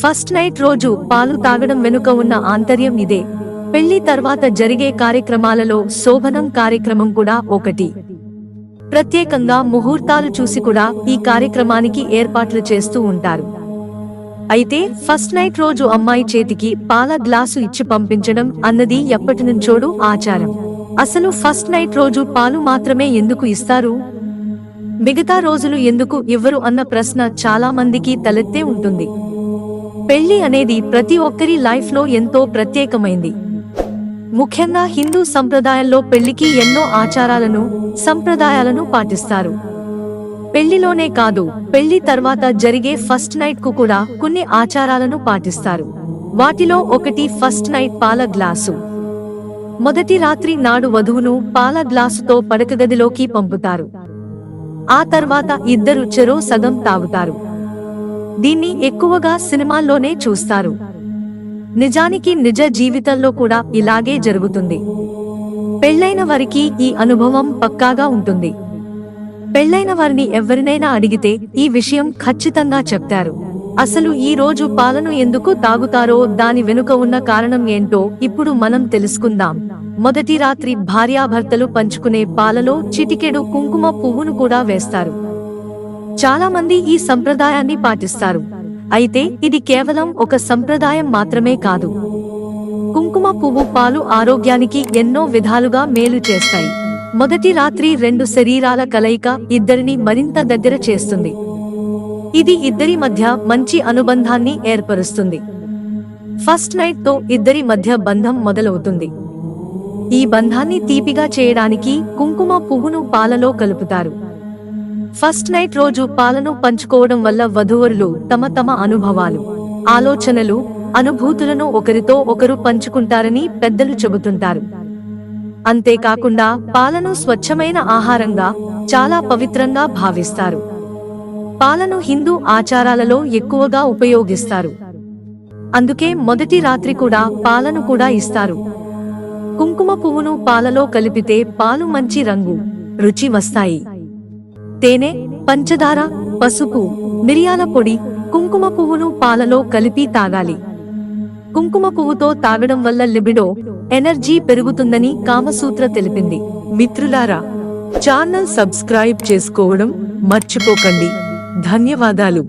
First night రోజు పాలు తాగడం వెనుక ఉన్న ఆంతర్యం ఇదే. పెళ్ళి తర్వాత జరిగే కార్యక్రమాలలో శోభనం కార్యక్రమం కూడా ఒకటి. ప్రత్యేకంగా ముహూర్తాలు చూసి కూడా ఈ కార్యక్రమానికి ఏర్పాట్లు చేస్తూ ఉంటారు. అయితే ఫస్ట్ నైట్ రోజు అమ్మాయి చేతికి పాల గ్లాసు ఇచ్చి పంపించడం అన్నది ఎప్పటినుంచోడు ఆచారం. అసలు ఫస్ట్ నైట్ రోజు పాలు మాత్రమే ఎందుకు ఇస్తారు? మిగతా రోజులు ఎందుకు? ఇవ్వరు అన్న ప్రశ్న చాలా మందికి తలెత్తే ఉంటుంది. పెళ్ళి అనేది ప్రతి ఒక్కరి లైఫ్లో ఎంతో ప్రత్యేకమైంది. ముఖ్యంగా హిందూ సంప్రదాయంలో పెళ్ళికి ఎన్నో ఆచారాలను సంప్రదాయాలను పాటిస్తారు. పెళ్ళిలోనే కాదు పెళ్ళి తర్వాత జరిగే ఫస్ట్ నైట్కు కూడా కొన్ని ఆచారాలను పాటిస్తారు. వాటిలో ఒకటి ఫస్ట్ నైట్ పాల గ్లాసు. మొదటి రాత్రి నాడు వధువును పాల గ్లాసుతో పడకగదిలోకి పంపుతారు. ఆ తర్వాత ఇద్దరు చెరో సగం తాగుతారు. దీన్ని ఎక్కువగా సినిమాల్లోనే చూస్తారు. నిజానికి నిజ జీవితంలో కూడా ఇలాగే జరుగుతుంది. పెళ్ళైన వారికి ఈ అనుభవం పక్కాగా ఉంటుంది. పెళ్ళైన వారిని ఎవరినైనా అడిగితే ఈ విషయం ఖచ్చితంగా చెప్తారు. అసలు ఈ రోజు పాలను ఎందుకు తాగుతారో దాని వెనుక ఉన్న కారణం ఏంటో ఇప్పుడు మనం తెలుసుకుందాం. మొదటి రాత్రి భార్యాభర్తలు పంచుకునే పాలలో చిటికెడు కుంకుమ పువ్వును కూడా వేస్తారు. చాలా మంది ఈ సంప్రదాయాన్ని పాటిస్తారు. అయితే ఇది కేవలం ఒక సంప్రదాయం మాత్రమే కాదు. కుంకుమ పువ్వు పాలు ఆరోగ్యానికి ఎన్నో విధాలుగా మేలు చేస్తాయి. మొదటి రాత్రి రెండు శరీరాల కలయిక ఇద్దరిని మరింత దగ్గర చేస్తుంది. ఇది ఇద్దరి మధ్య మంచి అనుబంధాన్ని ఏర్పరుస్తుంది. ఫస్ట్ నైట్తో ఇద్దరి మధ్య బంధం మొదలవుతుంది. ఈ బంధాన్ని తీపిగా చేయడానికి కుంకుమ పువ్వును పాలలో కలుపుతారు. ఫస్ట్ నైట్ రోజు పాలను పంచుకోవడం వల్ల వధూవరులు తమ తమ అనుభవాలు ఆలోచనలు అనుభూతులను ఒకరితో ఒకరు పంచుకుంటారని పెద్దలు చెబుతుంటారు. అంతేకాకుండా పాలను స్వచ్ఛమైన ఆహారంగా చాలా పవిత్రంగా భావిస్తారు. పాలను హిందూ ఆచారాలలో ఎక్కువగా ఉపయోగిస్తారు. అందుకే మొదటి రాత్రి కూడా పాలను కూడా ఇస్తారు. కుంకుమ పువ్వును పాలలో కలిపితే పాలు మంచి రంగు రుచి వస్తాయి. తేనె పంచదార పసుపు మిరియాల పొడి కుంకుమ పువ్వును పాలలో కలిపి తాగాలి. కుంకుమ పువ్వుతో తాగడం వల్ల లిబిడో ఎనర్జీ పెరుగుతుందని కామసూత్ర తెలిపింది. మిత్రులారా ఛానల్ సబ్స్క్రైబ్ చేసుకోవడం మర్చిపోకండి. ధన్యవాదాలు.